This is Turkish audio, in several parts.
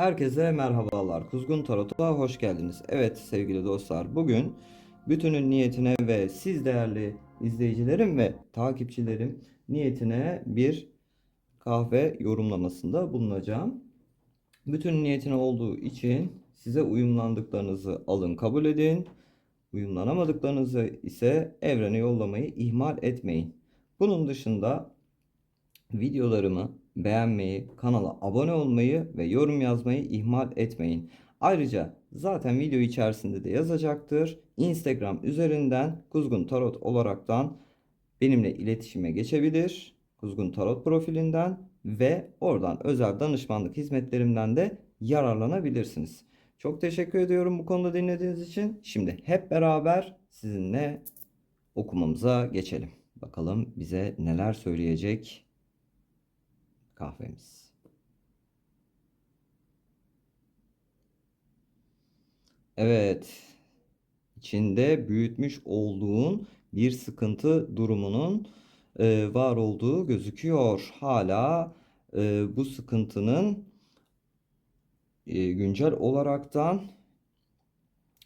Herkese merhabalar. Kuzgun Tarot'a hoş geldiniz. Evet sevgili dostlar, bugün bütünün niyetine ve siz değerli izleyicilerim ve takipçilerim niyetine bir kahve yorumlamasında bulunacağım. Bütün niyetine olduğu için size uyumlandıklarınızı alın kabul edin. Uyumlanamadıklarınızı ise evrene yollamayı ihmal etmeyin. Bunun dışında videolarımı beğenmeyi, kanala abone olmayı ve yorum yazmayı ihmal etmeyin. Ayrıca zaten video içerisinde de yazacaktır. Instagram üzerinden Kuzgun Tarot olaraktan benimle iletişime geçebilir. Kuzgun Tarot profilinden ve oradan özel danışmanlık hizmetlerimden de yararlanabilirsiniz. Çok teşekkür ediyorum bu konuda dinlediğiniz için. Şimdi hep beraber sizinle okumamıza geçelim. Bakalım bize neler söyleyecek kahvemiz. Evet. İçinde büyütmüş olduğun bir sıkıntı durumunun e, var olduğu gözüküyor. Hala e, bu sıkıntının e, güncel olaraktan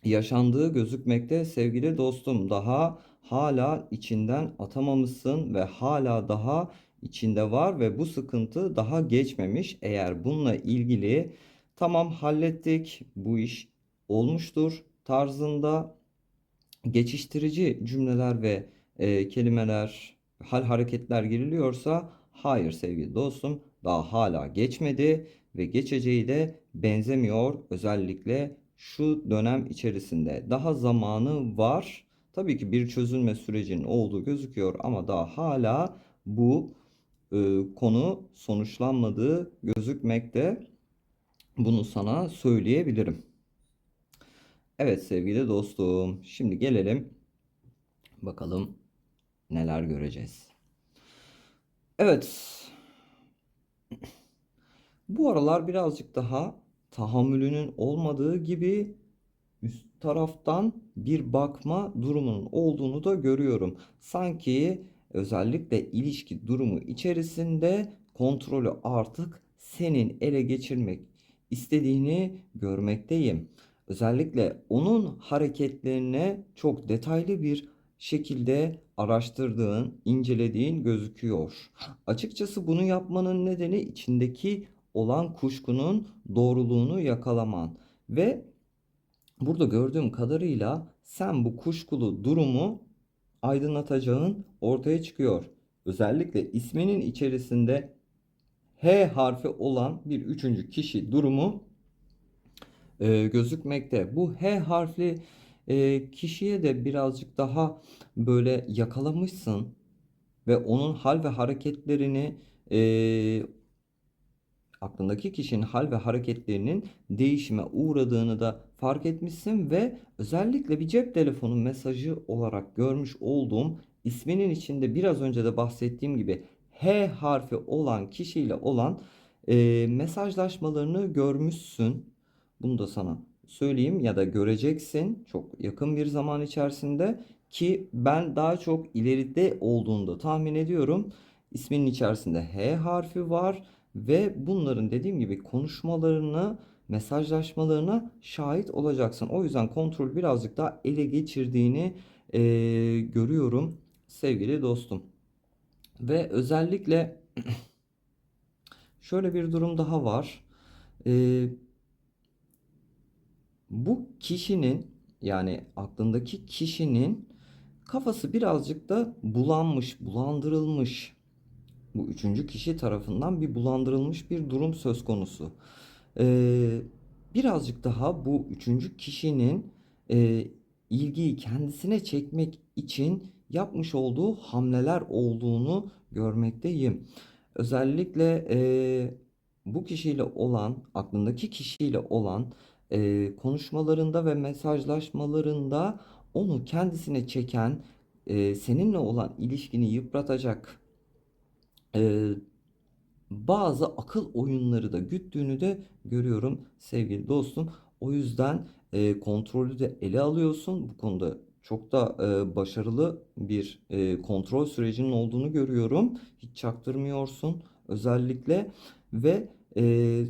yaşandığı gözükmekte sevgili dostum. Daha hala içinden atamamışsın ve hala daha içinde var ve bu sıkıntı daha geçmemiş. Eğer bununla ilgili tamam hallettik bu iş olmuştur tarzında geçiştirici cümleler ve e, kelimeler, hal hareketler giriliyorsa hayır sevgili dostum daha hala geçmedi ve geçeceği de benzemiyor. Özellikle şu dönem içerisinde daha zamanı var. Tabii ki bir çözülme sürecinin olduğu gözüküyor ama daha hala bu e, konu sonuçlanmadığı gözükmekte. Bunu sana söyleyebilirim. Evet sevgili dostum. Şimdi gelelim bakalım neler göreceğiz. Evet. Bu aralar birazcık daha tahammülünün olmadığı gibi üst taraftan bir bakma durumunun olduğunu da görüyorum. Sanki özellikle ilişki durumu içerisinde kontrolü artık senin ele geçirmek istediğini görmekteyim. Özellikle onun hareketlerine çok detaylı bir şekilde araştırdığın, incelediğin gözüküyor. Açıkçası bunu yapmanın nedeni içindeki olan kuşkunun doğruluğunu yakalaman ve burada gördüğüm kadarıyla sen bu kuşkulu durumu aydınlatacağın ortaya çıkıyor. Özellikle isminin içerisinde H harfi olan bir üçüncü kişi durumu e, gözükmekte. Bu H harfli e, kişiye de birazcık daha böyle yakalamışsın ve onun hal ve hareketlerini e, aklındaki kişinin hal ve hareketlerinin değişime uğradığını da fark etmişsin ve özellikle bir cep telefonu mesajı olarak görmüş olduğum isminin içinde biraz önce de bahsettiğim gibi H harfi olan kişiyle olan e, mesajlaşmalarını görmüşsün. Bunu da sana söyleyeyim ya da göreceksin çok yakın bir zaman içerisinde ki ben daha çok ileride olduğunu tahmin ediyorum. İsminin içerisinde H harfi var ve bunların dediğim gibi konuşmalarını, mesajlaşmalarına şahit olacaksın. O yüzden kontrol birazcık daha ele geçirdiğini e, görüyorum sevgili dostum. Ve özellikle şöyle bir durum daha var. E, bu kişinin yani aklındaki kişinin kafası birazcık da bulanmış, bulandırılmış bu üçüncü kişi tarafından bir bulandırılmış bir durum söz konusu. Ee, birazcık daha bu üçüncü kişinin e, ilgiyi kendisine çekmek için yapmış olduğu hamleler olduğunu görmekteyim. Özellikle e, bu kişiyle olan, aklındaki kişiyle olan e, konuşmalarında ve mesajlaşmalarında onu kendisine çeken, e, seninle olan ilişkini yıpratacak e, bazı akıl oyunları da güttüğünü de görüyorum sevgili dostum. O yüzden e, kontrolü de ele alıyorsun. Bu konuda çok da e, başarılı bir e, kontrol sürecinin olduğunu görüyorum. Hiç çaktırmıyorsun özellikle ve e,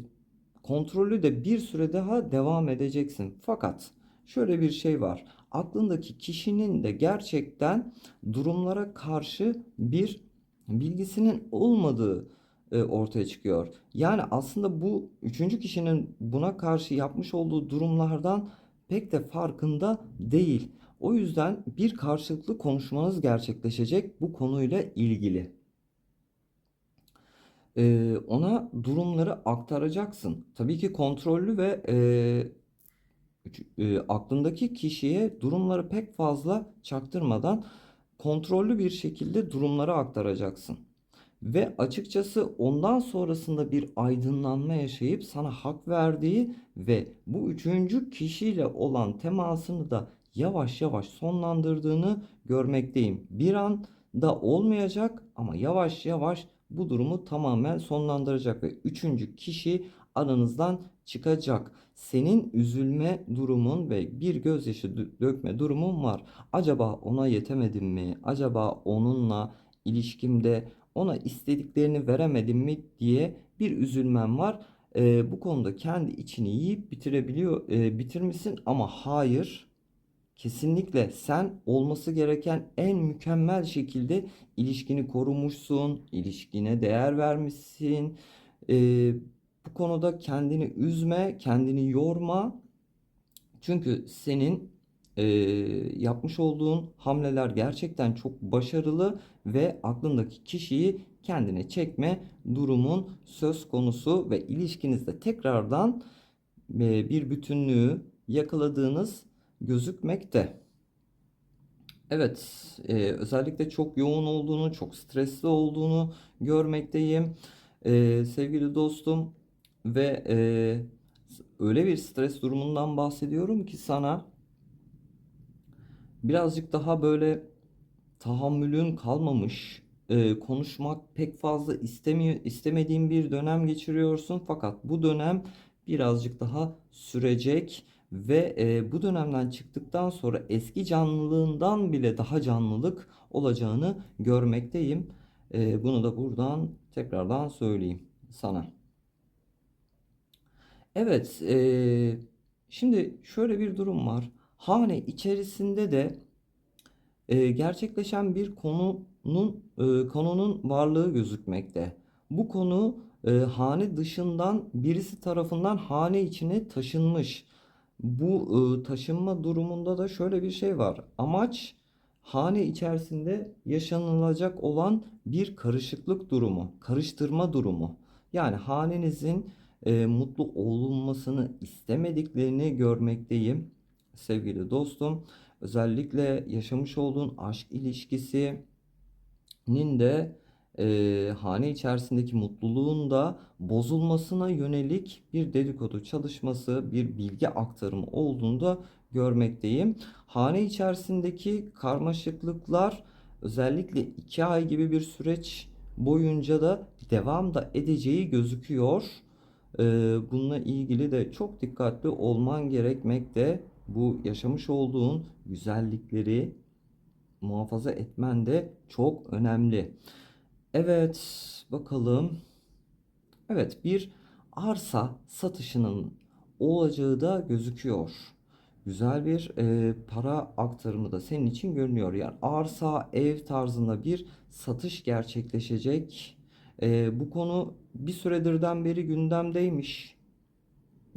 Kontrollü de bir süre daha devam edeceksin. Fakat şöyle bir şey var. Aklındaki kişinin de gerçekten durumlara karşı bir bilgisinin olmadığı e, ortaya çıkıyor. Yani aslında bu üçüncü kişinin buna karşı yapmış olduğu durumlardan pek de farkında değil. O yüzden bir karşılıklı konuşmanız gerçekleşecek bu konuyla ilgili. Ee, ona durumları aktaracaksın. Tabii ki kontrollü ve e, e, aklındaki kişiye durumları pek fazla çaktırmadan kontrollü bir şekilde durumları aktaracaksın. Ve açıkçası ondan sonrasında bir aydınlanma yaşayıp sana hak verdiği ve bu üçüncü kişiyle olan temasını da yavaş yavaş sonlandırdığını görmekteyim. Bir anda olmayacak ama yavaş yavaş bu durumu tamamen sonlandıracak ve üçüncü kişi aranızdan çıkacak. Senin üzülme durumun ve bir gözyaşı dö- dökme durumun var. Acaba ona yetemedim mi? Acaba onunla ilişkimde ona istediklerini veremedim mi diye bir üzülmem var. Ee, bu konuda kendi içini yiyip bitirebiliyor, e, bitirmişsin ama hayır. Kesinlikle sen olması gereken en mükemmel şekilde ilişkini korumuşsun, ilişkine değer vermişsin. Ee, bu konuda kendini üzme, kendini yorma. Çünkü senin e, yapmış olduğun hamleler gerçekten çok başarılı ve aklındaki kişiyi kendine çekme durumun söz konusu ve ilişkinizde tekrardan e, bir bütünlüğü yakaladığınız gözükmekte. Evet, e, özellikle çok yoğun olduğunu, çok stresli olduğunu görmekteyim. E, sevgili dostum ve e, öyle bir stres durumundan bahsediyorum ki sana birazcık daha böyle tahammülün kalmamış, e, konuşmak pek fazla istemiyor, istemediğin bir dönem geçiriyorsun. Fakat bu dönem birazcık daha sürecek ve e, bu dönemden çıktıktan sonra eski canlılığından bile daha canlılık olacağını görmekteyim. E, bunu da buradan tekrardan söyleyeyim sana. Evet, şimdi şöyle bir durum var. Hane içerisinde de e, gerçekleşen bir konunun e, konunun varlığı gözükmekte. Bu konu e, hane dışından birisi tarafından hane içine taşınmış. Bu e, taşınma durumunda da şöyle bir şey var. Amaç hane içerisinde yaşanılacak olan bir karışıklık durumu, karıştırma durumu. Yani hanenizin e, mutlu olunmasını istemediklerini görmekteyim sevgili dostum. Özellikle yaşamış olduğun aşk ilişkisinin de e, hane içerisindeki mutluluğun da bozulmasına yönelik bir dedikodu çalışması, bir bilgi aktarımı olduğunu da görmekteyim. Hane içerisindeki karmaşıklıklar özellikle iki ay gibi bir süreç boyunca da devam da edeceği gözüküyor. E, bununla ilgili de çok dikkatli olman gerekmekte. Bu yaşamış olduğun güzellikleri muhafaza etmen de çok önemli. Evet, bakalım. Evet, bir arsa satışının olacağı da gözüküyor. Güzel bir e, para aktarımı da senin için görünüyor. Yani arsa, ev tarzında bir satış gerçekleşecek. E, bu konu bir süredirden beri gündemdeymiş.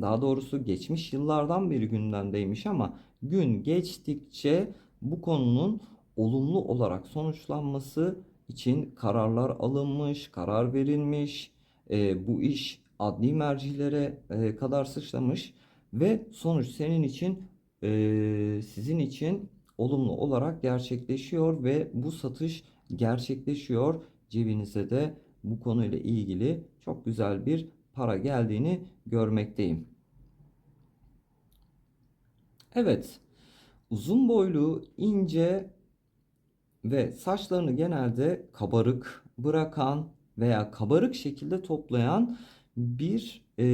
Daha doğrusu geçmiş yıllardan beri gündemdeymiş ama gün geçtikçe bu konunun olumlu olarak sonuçlanması için kararlar alınmış, karar verilmiş. E, bu iş adli mercilere e, kadar sıçramış ve sonuç senin için e, sizin için olumlu olarak gerçekleşiyor ve bu satış gerçekleşiyor. Cebinize de bu konuyla ilgili çok güzel bir para geldiğini görmekteyim. Evet, uzun boylu, ince ve saçlarını genelde kabarık bırakan veya kabarık şekilde toplayan bir e,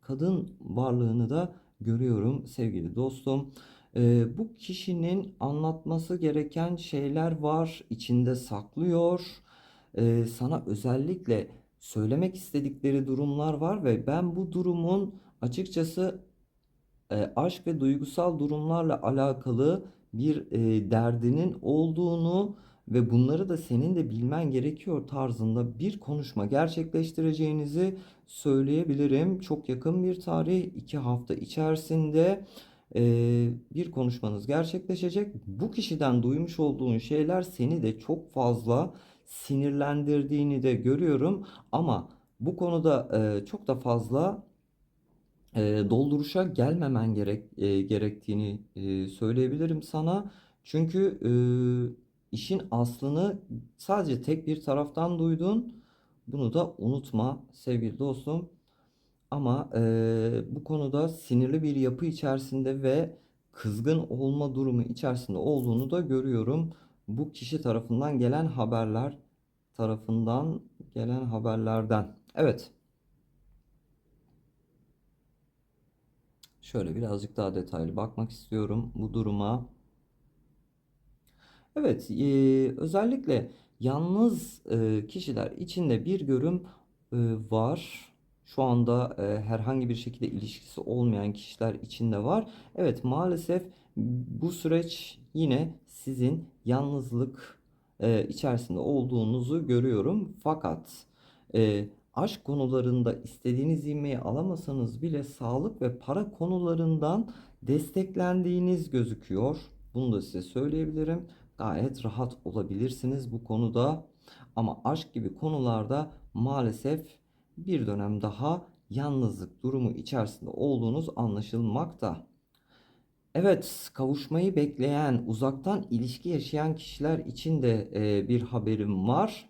kadın varlığını da görüyorum sevgili dostum. E, bu kişinin anlatması gereken şeyler var, içinde saklıyor. E, sana özellikle söylemek istedikleri durumlar var ve ben bu durumun açıkçası e, aşk ve duygusal durumlarla alakalı bir e, derdinin olduğunu ve bunları da senin de bilmen gerekiyor tarzında bir konuşma gerçekleştireceğinizi söyleyebilirim. Çok yakın bir tarih, iki hafta içerisinde e, bir konuşmanız gerçekleşecek. Bu kişiden duymuş olduğun şeyler seni de çok fazla sinirlendirdiğini de görüyorum. Ama bu konuda e, çok da fazla e, dolduruşa gelmemen gerek e, gerektiğini e, söyleyebilirim sana. Çünkü e, işin aslını sadece tek bir taraftan duydun. Bunu da unutma sevgili dostum. Ama e, bu konuda sinirli bir yapı içerisinde ve kızgın olma durumu içerisinde olduğunu da görüyorum. Bu kişi tarafından gelen haberler tarafından gelen haberlerden. Evet. Şöyle birazcık daha detaylı bakmak istiyorum bu duruma. Evet, eee, özellikle yalnız eee, kişiler içinde bir görüm eee, var. Şu anda eee, herhangi bir şekilde ilişkisi olmayan kişiler içinde var. Evet, maalesef bu süreç yine sizin yalnızlık eee, içerisinde olduğunuzu görüyorum. Fakat eee, aşk konularında istediğiniz ivmeyi alamasanız bile sağlık ve para konularından desteklendiğiniz gözüküyor. Bunu da size söyleyebilirim. Gayet rahat olabilirsiniz bu konuda. Ama aşk gibi konularda maalesef bir dönem daha yalnızlık durumu içerisinde olduğunuz anlaşılmakta. Evet, kavuşmayı bekleyen, uzaktan ilişki yaşayan kişiler için de e, bir haberim var.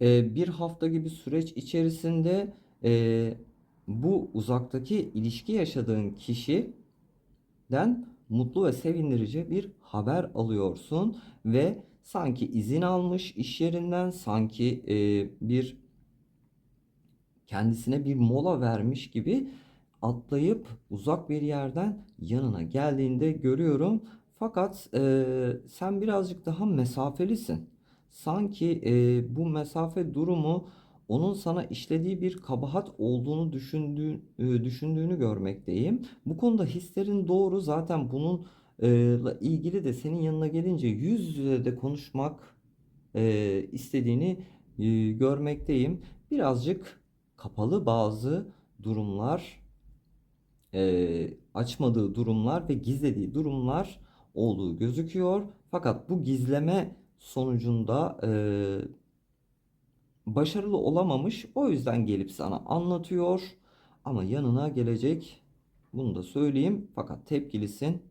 E, bir hafta gibi süreç içerisinde e, bu uzaktaki ilişki yaşadığın kişiden mutlu ve sevindirici bir haber alıyorsun ve sanki izin almış iş yerinden, sanki e, bir kendisine bir mola vermiş gibi atlayıp uzak bir yerden yanına geldiğinde görüyorum. Fakat e, sen birazcık daha mesafelisin. Sanki e, bu mesafe durumu onun sana işlediği bir kabahat olduğunu düşündüğü, e, düşündüğünü görmekteyim. Bu konuda hislerin doğru. Zaten bununla ilgili de senin yanına gelince yüz yüze de konuşmak e, istediğini e, görmekteyim. Birazcık kapalı bazı durumlar, e, açmadığı durumlar ve gizlediği durumlar olduğu gözüküyor. Fakat bu gizleme sonucunda e, başarılı olamamış. O yüzden gelip sana anlatıyor. Ama yanına gelecek. Bunu da söyleyeyim. Fakat tepkilisin.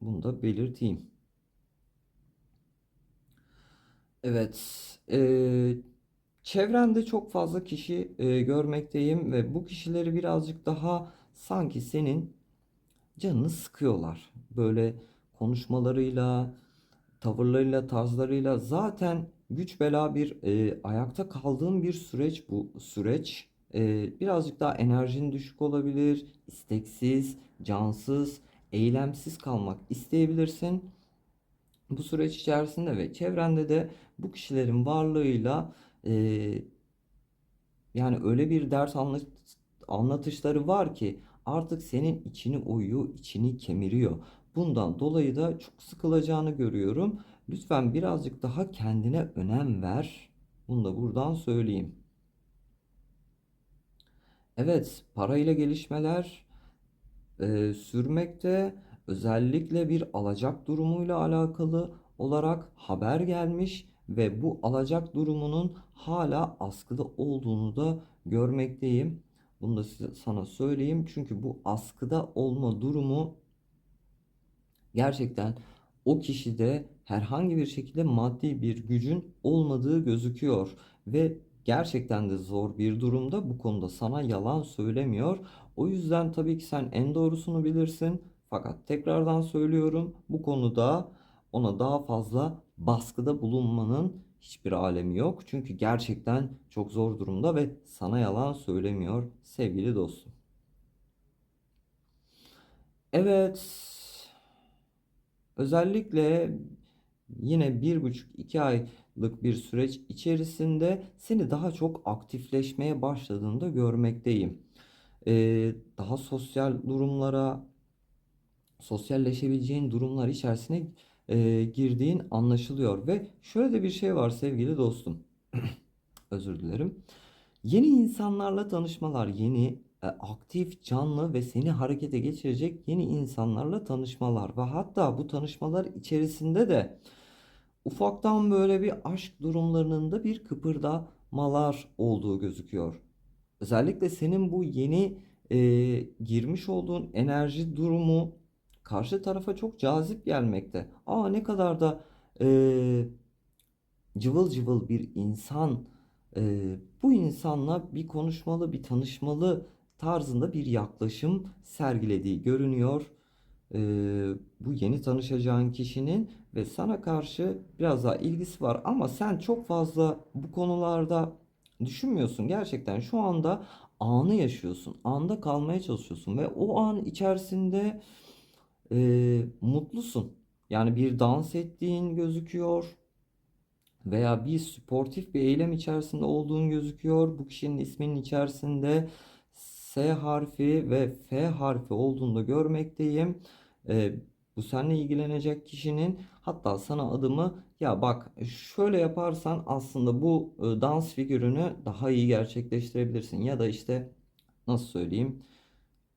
Bunu da belirteyim. Evet. E, çevrende çok fazla kişi e, görmekteyim ve bu kişileri birazcık daha sanki senin canını sıkıyorlar. Böyle konuşmalarıyla, tavırlarıyla, tarzlarıyla zaten güç bela bir e, ayakta kaldığın bir süreç bu süreç. E, birazcık daha enerjin düşük olabilir, isteksiz, cansız, eylemsiz kalmak isteyebilirsin. Bu süreç içerisinde ve çevrende de bu kişilerin varlığıyla e, yani öyle bir ders anlat anlatışları var ki artık senin içini oyuyor, içini kemiriyor. Bundan dolayı da çok sıkılacağını görüyorum. Lütfen birazcık daha kendine önem ver. Bunu da buradan söyleyeyim. Evet, parayla gelişmeler e, sürmekte. Özellikle bir alacak durumuyla alakalı olarak haber gelmiş ve bu alacak durumunun hala askıda olduğunu da görmekteyim. Bunu da size, sana söyleyeyim. Çünkü bu askıda olma durumu gerçekten o kişide herhangi bir şekilde maddi bir gücün olmadığı gözüküyor ve gerçekten de zor bir durumda bu konuda sana yalan söylemiyor. O yüzden tabii ki sen en doğrusunu bilirsin. Fakat tekrardan söylüyorum bu konuda ona daha fazla baskıda bulunmanın hiçbir alemi yok. Çünkü gerçekten çok zor durumda ve sana yalan söylemiyor sevgili dostum. Evet. Özellikle yine bir buçuk iki ay aylık bir süreç içerisinde seni daha çok aktifleşmeye başladığında görmekteyim. Ee, daha sosyal durumlara, sosyalleşebileceğin durumlar içerisine e, girdiğin anlaşılıyor ve şöyle de bir şey var sevgili dostum. Özür dilerim. Yeni insanlarla tanışmalar, yeni e, aktif, canlı ve seni harekete geçirecek yeni insanlarla tanışmalar ve hatta bu tanışmalar içerisinde de ufaktan böyle bir aşk durumlarının da bir kıpırdamalar olduğu gözüküyor. Özellikle senin bu yeni e, girmiş olduğun enerji durumu karşı tarafa çok cazip gelmekte. Aa ne kadar da e, cıvıl cıvıl bir insan e, bu insanla bir konuşmalı, bir tanışmalı tarzında bir yaklaşım sergilediği görünüyor. E, bu yeni tanışacağın kişinin ve sana karşı biraz daha ilgisi var ama sen çok fazla bu konularda düşünmüyorsun. Gerçekten şu anda anı yaşıyorsun. Anda kalmaya çalışıyorsun ve o an içerisinde e, mutlusun. Yani bir dans ettiğin gözüküyor veya bir sportif bir eylem içerisinde olduğun gözüküyor. Bu kişinin isminin içerisinde S harfi ve F harfi olduğunu da görmekteyim. Ee, bu seninle ilgilenecek kişinin hatta sana adımı ya bak şöyle yaparsan aslında bu e, dans figürünü daha iyi gerçekleştirebilirsin ya da işte nasıl söyleyeyim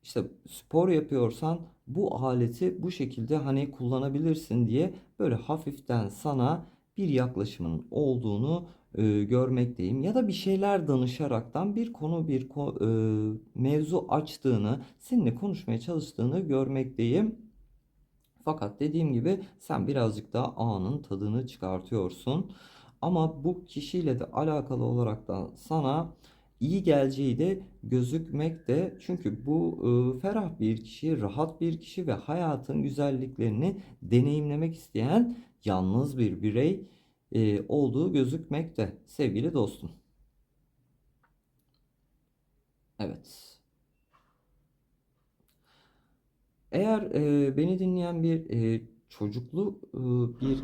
işte spor yapıyorsan bu aleti bu şekilde hani kullanabilirsin diye böyle hafiften sana bir yaklaşımın olduğunu e, görmekteyim. Ya da bir şeyler danışaraktan bir konu bir ko- e, mevzu açtığını, seninle konuşmaya çalıştığını görmekteyim. Fakat dediğim gibi sen birazcık daha anın tadını çıkartıyorsun. Ama bu kişiyle de alakalı olarak da sana iyi geleceği de gözükmekte. Çünkü bu e, ferah bir kişi, rahat bir kişi ve hayatın güzelliklerini deneyimlemek isteyen yalnız bir birey e, olduğu gözükmekte sevgili dostum. Evet. Eğer e, beni dinleyen bir e, çocuklu e, bir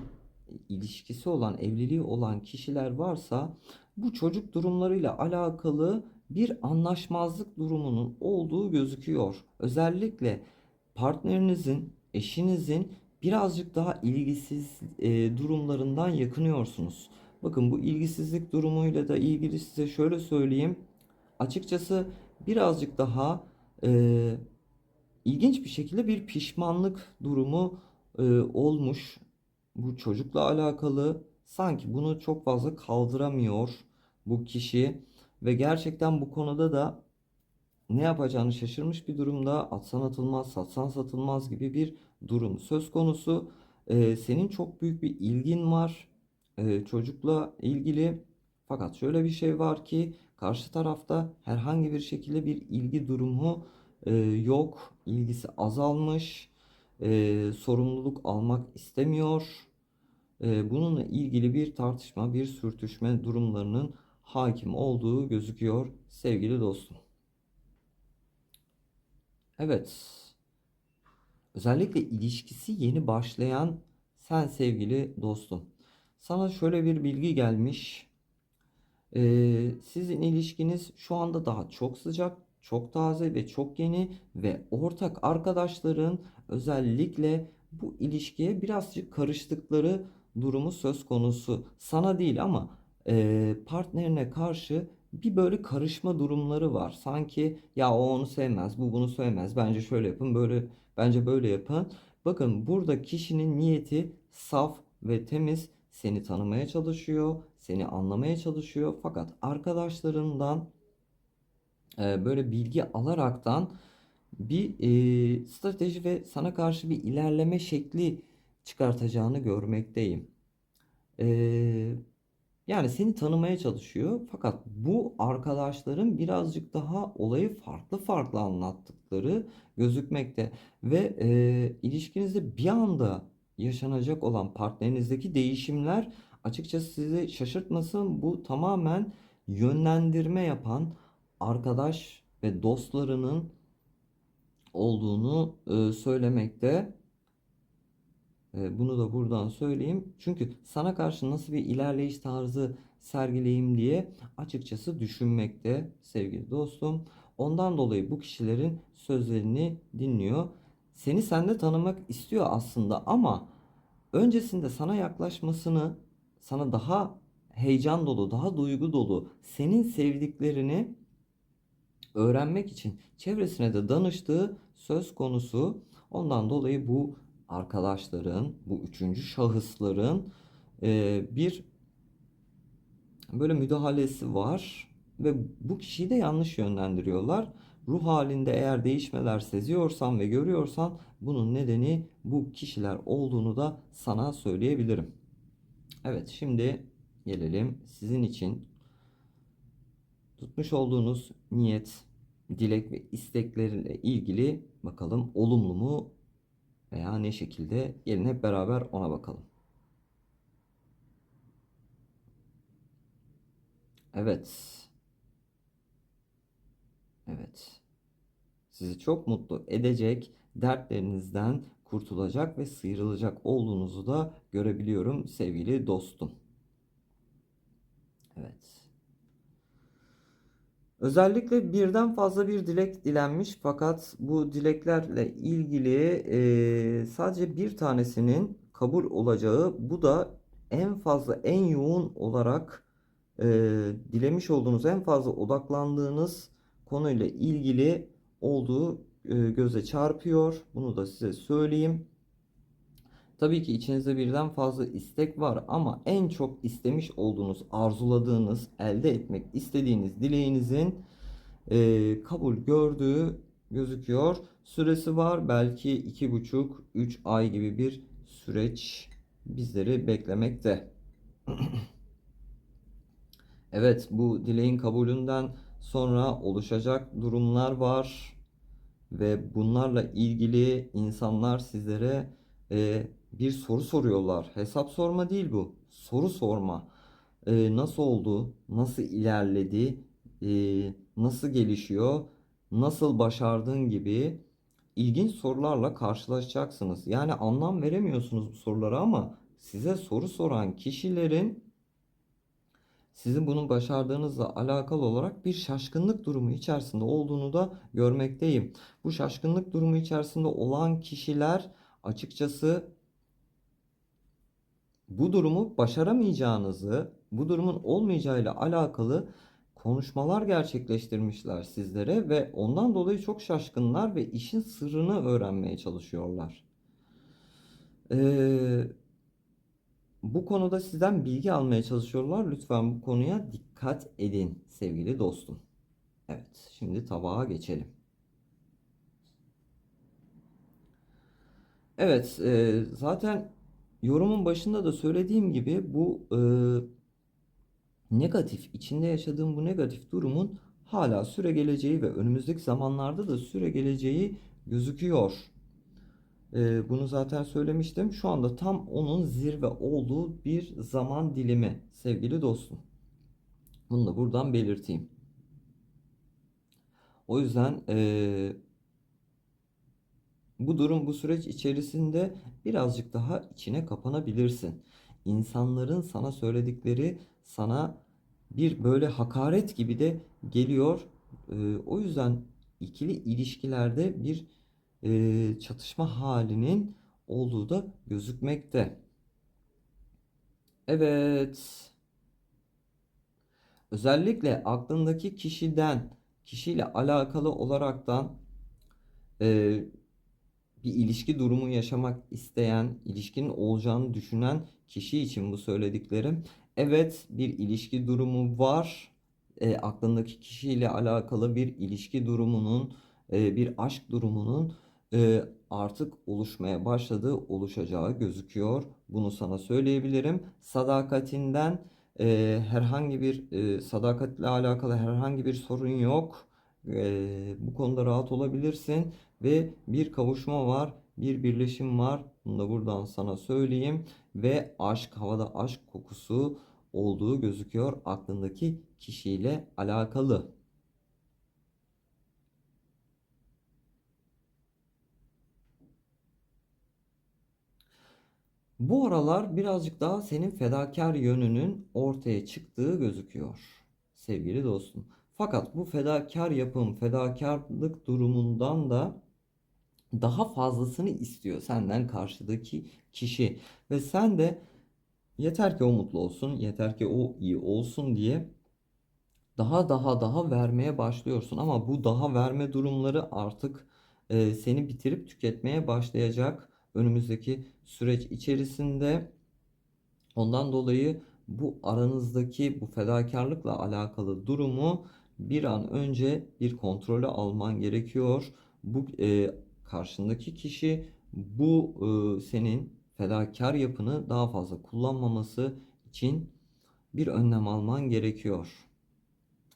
ilişkisi olan, evliliği olan kişiler varsa bu çocuk durumlarıyla alakalı bir anlaşmazlık durumunun olduğu gözüküyor. Özellikle partnerinizin, eşinizin birazcık daha ilgisiz e, durumlarından yakınıyorsunuz. Bakın bu ilgisizlik durumuyla da ilgili size şöyle söyleyeyim. Açıkçası birazcık daha e, ilginç bir şekilde bir pişmanlık durumu e, olmuş. Bu çocukla alakalı sanki bunu çok fazla kaldıramıyor bu kişi ve gerçekten bu konuda da ne yapacağını şaşırmış bir durumda atsan atılmaz satsan satılmaz gibi bir durum söz konusu. Ee, senin çok büyük bir ilgin var ee, çocukla ilgili fakat şöyle bir şey var ki karşı tarafta herhangi bir şekilde bir ilgi durumu e, yok ilgisi azalmış e, sorumluluk almak istemiyor. E, bununla ilgili bir tartışma, bir sürtüşme durumlarının hakim olduğu gözüküyor sevgili dostum. Evet. Özellikle ilişkisi yeni başlayan sen sevgili dostum. Sana şöyle bir bilgi gelmiş. Ee, sizin ilişkiniz şu anda daha çok sıcak, çok taze ve çok yeni ve ortak arkadaşların özellikle bu ilişkiye birazcık karıştıkları durumu söz konusu. Sana değil ama e, partnerine karşı bir böyle karışma durumları var. Sanki ya o onu sevmez, bu bunu sevmez. Bence şöyle yapın, böyle bence böyle yapın. Bakın burada kişinin niyeti saf ve temiz. Seni tanımaya çalışıyor, seni anlamaya çalışıyor. Fakat arkadaşlarından e, böyle bilgi alaraktan bir e, strateji ve sana karşı bir ilerleme şekli çıkartacağını görmekteyim. E, yani seni tanımaya çalışıyor. Fakat bu arkadaşların birazcık daha olayı farklı farklı anlattıkları gözükmekte. Ve e, ilişkinizde bir anda yaşanacak olan partnerinizdeki değişimler açıkçası sizi şaşırtmasın. Bu tamamen yönlendirme yapan arkadaş ve dostlarının olduğunu e, söylemekte. E, bunu da buradan söyleyeyim. Çünkü sana karşı nasıl bir ilerleyiş tarzı sergileyim diye açıkçası düşünmekte sevgili dostum. Ondan dolayı bu kişilerin sözlerini dinliyor. Seni sende tanımak istiyor aslında ama öncesinde sana yaklaşmasını, sana daha heyecan dolu, daha duygu dolu, senin sevdiklerini öğrenmek için çevresine de danıştığı söz konusu. Ondan dolayı bu arkadaşların, bu üçüncü şahısların e, bir böyle müdahalesi var ve bu kişiyi de yanlış yönlendiriyorlar. Ruh halinde eğer değişmeler seziyorsan ve görüyorsan bunun nedeni bu kişiler olduğunu da sana söyleyebilirim. Evet şimdi gelelim sizin için tutmuş olduğunuz niyet, dilek ve isteklerle ilgili bakalım olumlu mu veya ne şekilde gelin hep beraber ona bakalım. Evet. Evet. Sizi çok mutlu edecek, dertlerinizden kurtulacak ve sıyrılacak olduğunuzu da görebiliyorum sevgili dostum. Evet. Özellikle birden fazla bir dilek dilenmiş fakat bu dileklerle ilgili e, sadece bir tanesinin kabul olacağı bu da en fazla en yoğun olarak e, dilemiş olduğunuz en fazla odaklandığınız konuyla ilgili olduğu e, göze çarpıyor. Bunu da size söyleyeyim. Tabii ki içinizde birden fazla istek var ama en çok istemiş olduğunuz, arzuladığınız, elde etmek istediğiniz dileğinizin e, kabul gördüğü gözüküyor. Süresi var belki iki buçuk, üç ay gibi bir süreç bizleri beklemekte. Evet, bu dileğin kabulünden sonra oluşacak durumlar var ve bunlarla ilgili insanlar sizlere e, bir soru soruyorlar. Hesap sorma değil bu. Soru sorma. E, nasıl oldu? Nasıl ilerledi? E, nasıl gelişiyor? Nasıl başardın gibi ilginç sorularla karşılaşacaksınız. Yani anlam veremiyorsunuz bu sorulara ama size soru soran kişilerin sizin bunu başardığınızla alakalı olarak bir şaşkınlık durumu içerisinde olduğunu da görmekteyim. Bu şaşkınlık durumu içerisinde olan kişiler açıkçası bu durumu başaramayacağınızı, bu durumun olmayacağıyla alakalı konuşmalar gerçekleştirmişler sizlere ve ondan dolayı çok şaşkınlar ve işin sırrını öğrenmeye çalışıyorlar. Ee, bu konuda sizden bilgi almaya çalışıyorlar. Lütfen bu konuya dikkat edin sevgili dostum. Evet, şimdi tabağa geçelim. Evet, e, zaten yorumun başında da söylediğim gibi bu e, negatif, içinde yaşadığım bu negatif durumun hala süre geleceği ve önümüzdeki zamanlarda da süre geleceği gözüküyor. E, bunu zaten söylemiştim. Şu anda tam onun zirve olduğu bir zaman dilimi sevgili dostum. Bunu da buradan belirteyim. O yüzden e, bu durum, bu süreç içerisinde birazcık daha içine kapanabilirsin. İnsanların sana söyledikleri sana bir böyle hakaret gibi de geliyor. Ee, o yüzden ikili ilişkilerde bir e, çatışma halinin olduğu da gözükmekte. Evet. Özellikle aklındaki kişiden, kişiyle alakalı olaraktan e, bir ilişki durumu yaşamak isteyen, ilişkinin olacağını düşünen kişi için bu söylediklerim. Evet, bir ilişki durumu var. E, aklındaki kişiyle alakalı bir ilişki durumunun, e, bir aşk durumunun e, artık oluşmaya başladığı, oluşacağı gözüküyor. Bunu sana söyleyebilirim. Sadakatinden e, herhangi bir e, sadakatle alakalı herhangi bir sorun yok. E, bu konuda rahat olabilirsin ve bir kavuşma var, bir birleşim var. Bunu da buradan sana söyleyeyim ve aşk havada aşk kokusu olduğu gözüküyor aklındaki kişiyle alakalı. Bu aralar birazcık daha senin fedakar yönünün ortaya çıktığı gözüküyor sevgili dostum. Fakat bu fedakar yapım, fedakarlık durumundan da daha fazlasını istiyor senden karşıdaki kişi ve sen de yeter ki o mutlu olsun, yeter ki o iyi olsun diye daha daha daha vermeye başlıyorsun ama bu daha verme durumları artık e, seni bitirip tüketmeye başlayacak önümüzdeki süreç içerisinde. Ondan dolayı bu aranızdaki bu fedakarlıkla alakalı durumu bir an önce bir kontrolü alman gerekiyor. Bu e, karşındaki kişi bu e, senin fedakar yapını daha fazla kullanmaması için bir önlem alman gerekiyor.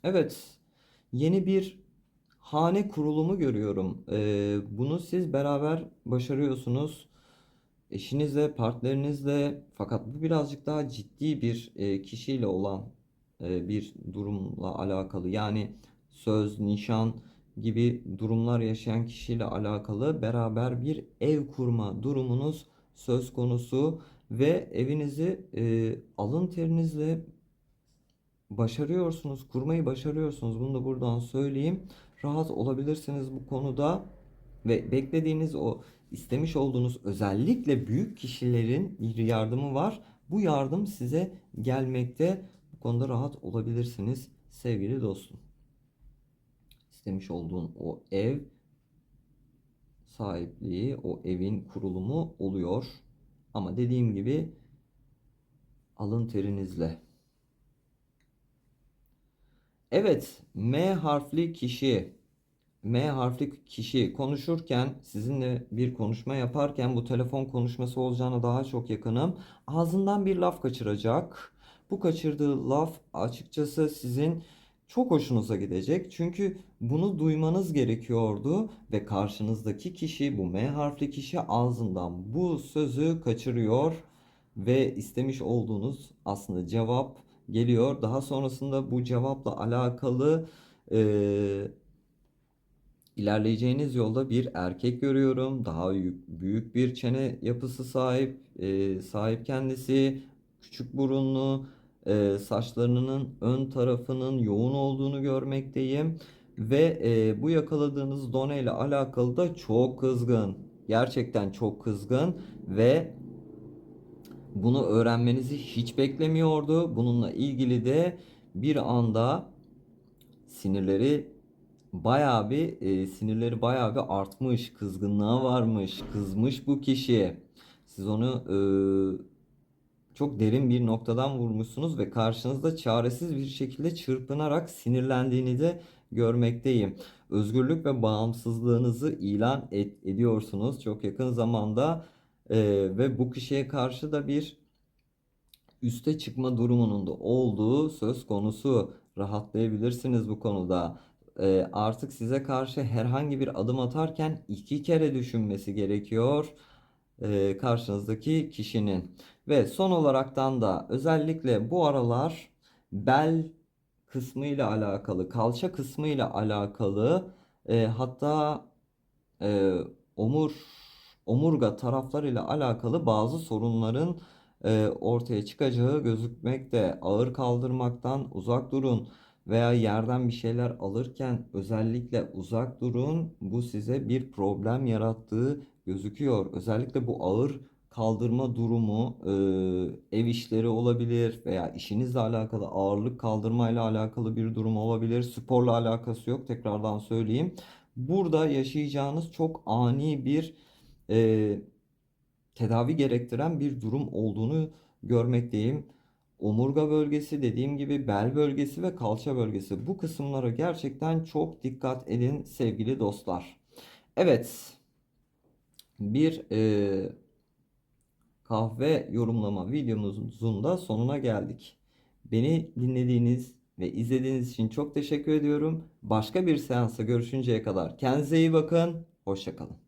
Evet, yeni bir hane kurulumu görüyorum. Ee, bunu siz beraber başarıyorsunuz. Eşinizle, partnerinizle fakat bu birazcık daha ciddi bir e, kişiyle olan e, bir durumla alakalı. Yani söz, nişan gibi durumlar yaşayan kişiyle alakalı beraber bir ev kurma durumunuz söz konusu ve evinizi e, alın terinizle başarıyorsunuz, kurmayı başarıyorsunuz. Bunu da buradan söyleyeyim. Rahat olabilirsiniz bu konuda ve beklediğiniz o istemiş olduğunuz özellikle büyük kişilerin yardımı var. Bu yardım size gelmekte. Bu konuda rahat olabilirsiniz sevgili dostum. İstemiş olduğun o ev sahipliği, o evin kurulumu oluyor. Ama dediğim gibi alın terinizle. Evet, M harfli kişi, M harfli kişi konuşurken, sizinle bir konuşma yaparken bu telefon konuşması olacağına daha çok yakınım. Ağzından bir laf kaçıracak. Bu kaçırdığı laf açıkçası sizin çok hoşunuza gidecek. Çünkü bunu duymanız gerekiyordu ve karşınızdaki kişi, bu M harfli kişi ağzından bu sözü kaçırıyor ve istemiş olduğunuz aslında cevap geliyor. Daha sonrasında bu cevapla alakalı e, ilerleyeceğiniz yolda bir erkek görüyorum. Daha büyük, bir çene yapısı sahip, e, sahip kendisi, küçük burunlu, e, saçlarının ön tarafının yoğun olduğunu görmekteyim. Ve e, bu yakaladığınız done ile alakalı da çok kızgın. Gerçekten çok kızgın ve bunu öğrenmenizi hiç beklemiyordu. Bununla ilgili de bir anda sinirleri bayağı bir e, sinirleri bayağı bir artmış, kızgınlığa varmış, kızmış bu kişi. Siz onu e, çok derin bir noktadan vurmuşsunuz ve karşınızda çaresiz bir şekilde çırpınarak sinirlendiğini de görmekteyim. Özgürlük ve bağımsızlığınızı ilan et, ediyorsunuz çok yakın zamanda e, ve bu kişiye karşı da bir üste çıkma durumunun da olduğu söz konusu. Rahatlayabilirsiniz bu konuda. E, artık size karşı herhangi bir adım atarken iki kere düşünmesi gerekiyor e, karşınızdaki kişinin. Ve son olaraktan da özellikle bu aralar bel kısmı ile alakalı, kalça kısmı ile alakalı e, hatta e, omur omurga taraflar ile alakalı bazı sorunların e, ortaya çıkacağı gözükmekte. Ağır kaldırmaktan uzak durun veya yerden bir şeyler alırken özellikle uzak durun. Bu size bir problem yarattığı gözüküyor. Özellikle bu ağır kaldırma durumu e, ev işleri olabilir veya işinizle alakalı ağırlık kaldırmayla alakalı bir durum olabilir. Sporla alakası yok tekrardan söyleyeyim. Burada yaşayacağınız çok ani bir e, tedavi gerektiren bir durum olduğunu görmekteyim. Omurga bölgesi dediğim gibi bel bölgesi ve kalça bölgesi bu kısımlara gerçekten çok dikkat edin sevgili dostlar. Evet bir e, kahve yorumlama videomuzun da sonuna geldik. Beni dinlediğiniz ve izlediğiniz için çok teşekkür ediyorum. Başka bir seansa görüşünceye kadar kendinize iyi bakın. Hoşçakalın.